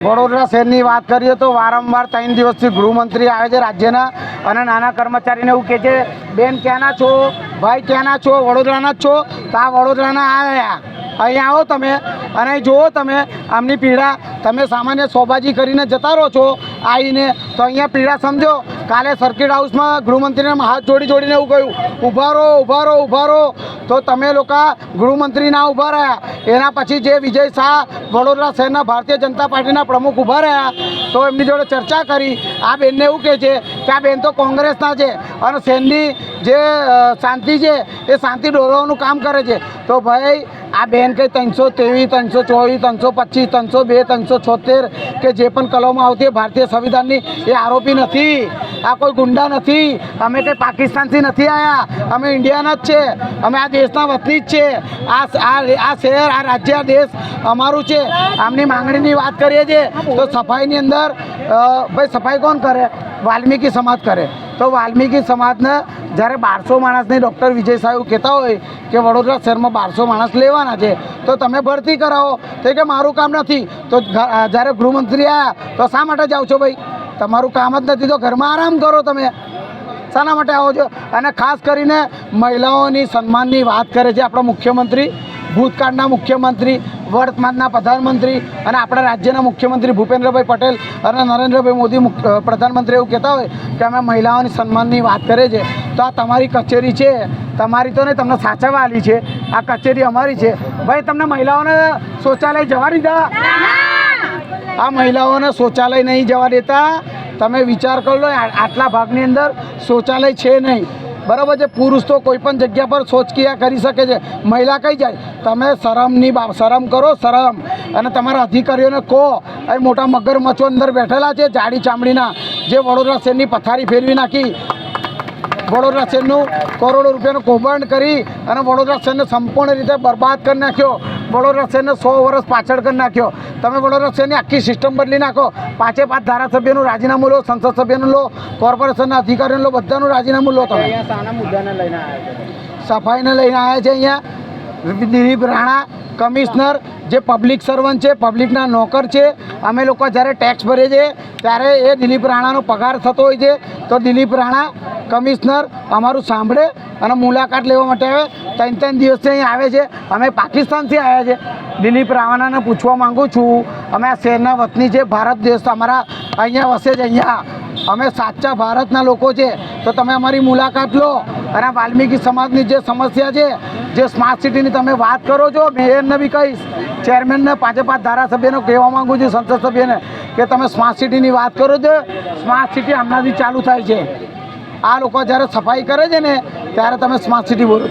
વડોદરા શહેરની વાત કરીએ તો વારંવાર ત્રણ દિવસથી ગૃહમંત્રી આવે છે રાજ્યના અને નાના કર્મચારીને એવું કહે છે, બેન, ક્યાંના છો? ભાઈ, ક્યાંના છો? વડોદરાના જ છો? તો આ વડોદરાના આવ્યા અહીંયા આવો તમે અને જુઓ તમે, આમની પીડા તમે સામાન્ય સોબાજી કરીને જતા રહો છો આવીને તો અહીંયા પીડા સમજો. કાલે સર્કિટ હાઉસમાં ગૃહમંત્રીને હાથ જોડી જોડીને એવું કહ્યું ઊભા રહો ઊભા રહો ઊભા રહો તો તમે લોકો ગૃહમંત્રી ના ઊભા રહ્યા. એના પછી જે વિજય શાહ વડોદરા શહેરના ભારતીય જનતા પાર્ટીના પ્રમુખ ઊભા રહ્યા, તો એમની જોડે ચર્ચા કરી. આ બેનને એવું કહે છે કે આ બેન તો કોંગ્રેસના છે અને શહેરની જે શાંતિ છે એ શાંતિ દોરવાનું કામ કરે છે. તો ભાઈ, આ બેન કંઈ ત્રણસો ત્રેવીસ, ત્રણસો ચોવીસ, ત્રણસો પચીસ, ત્રણસો બે, ત્રણસો છોતેર કે જે પણ કલમો આવતી ભારતીય સંવિધાનની એ આરોપી નથી. આ કોઈ ગુંડા નથી. અમે કંઈ પાકિસ્તાનથી નથી આવ્યા અમે ઇન્ડિયાના જ છે. અમે આ દેશના વતની જ છે. આ આ શહેર, આ રાજ્ય, આ દેશ અમારું છે. આમની માંગણીની વાત કરીએ છીએ તો સફાઈની અંદર ભાઈ સફાઈ કોણ કરે? વાલ્મીકી સમાજ કરે. તો વાલ્મીકી સમાજને જ્યારે બારસો માણસની ડૉક્ટર વિજય સાહેબ કહેતા હોય કે વડોદરા શહેરમાં બારસો માણસ લેવાના છે, તો તમે ભરતી કરાવો. તો કે મારું કામ નથી. તો જ્યારે ગૃહમંત્રી આવ્યા તો શા માટે જાઓ છો ભાઈ? તમારું કામ જ નથી. તો ઘરમાં આરામ કરો તમે, શાના માટે આવો છો. અને ખાસ કરીને મહિલાઓની સન્માનની વાત કરે છે આપણા મુખ્યમંત્રી, ભૂતકાળના મુખ્યમંત્રી, વર્તમાનના પ્રધાનમંત્રી અને આપણા રાજ્યના મુખ્યમંત્રી ભૂપેન્દ્રભાઈ પટેલ અને નરેન્દ્રભાઈ મોદી પ્રધાનમંત્રી એવું કહેતા હોય કે અમે મહિલાઓની સન્માનની વાત કરે છે. તો આ તમારી કચેરી છે. તમારી તો નહીં, તમને સાચવવા આલી છે. આ કચેરી અમારી છે. ભાઈ, તમને મહિલાઓને શૌચાલય જવા દીધા આ મહિલાઓને શૌચાલય નહીં જવા દેતા. તમે વિચાર કરો આટલા ભાગની અંદર શૌચાલય છે નહીં. બરાબર છે? પુરુષ તો કોઈ પણ જગ્યા પર શૌચક્રિયા કરી શકે છે. મહિલા કઈ જાય? તમે શરમની બાબ શરમ કરો, શરમ. અને તમારા અધિકારીઓને કહો એ મોટા મગરમચ્છો અંદર બેઠેલા છે, જાડી ચામડીના. જે વડોદરા શહેરની પથારી ફેરવી નાખી. વડોદરા શહેરનું કરોડો રૂપિયાનું કૌભાંડ કરી અને વડોદરા શહેરને સંપૂર્ણ રીતે બરબાદ કરી નાખ્યો. વડોદરા શહેરને સો વર્ષ પાછળ કરી નાખ્યો. તમે વડોદરા શહેરની આખી સિસ્ટમ બદલી નાખો. પાંચે પાંચ ધારાસભ્યનું રાજીનામું લો સંસદ સભ્યનું લો કોર્પોરેશનના અધિકારીનું લો બધાનું રાજીનામું લો તમે. સફાઈને લઈને આવ્યા છે અહીંયા. દિલીપ રાણા કમિશનર જે પબ્લિક સર્વન્ટ છે પબ્લિકના નોકર છે. અમે લોકો જ્યારે ટેક્સ ભરીએ છીએ ત્યારે એ દિલીપ રાણાનો પગાર થતો હોય છે. તો દિલીપ રાણા કમિશનર અમારું સાંભળે અને મુલાકાત લેવા માટે આવે. ત્રણ ત્રણ દિવસથી અહીં આવે છે. અમે પાકિસ્તાનથી આવ્યા છે. દિલીપ રાવાનાને પૂછવા માંગુ છું. અમે આ શહેરના વતની છે. ભારત દેશ અમારા અહીંયા વસે છે, અહીંયા. અમે સાચા ભારતના લોકો છે. તો તમે અમારી મુલાકાત લો. અને વાલ્મીકી સમાજની જે સમસ્યા છે, જે સ્માર્ટ સિટીની તમે વાત કરો છો, મેયરને બી કહીશ. ચેરમેનને પાંચે પાંચ ધારાસભ્યને કહેવા માગું છું, સંસદ સભ્યને, કે તમે સ્માર્ટ સિટીની વાત કરો છો. સ્માર્ટ સિટી હમણાંથી ચાલુ થાય છે. આ લોકો જ્યારે સફાઈ કરે છે ને ત્યારે તમે સ્માર્ટ સિટી બોલો.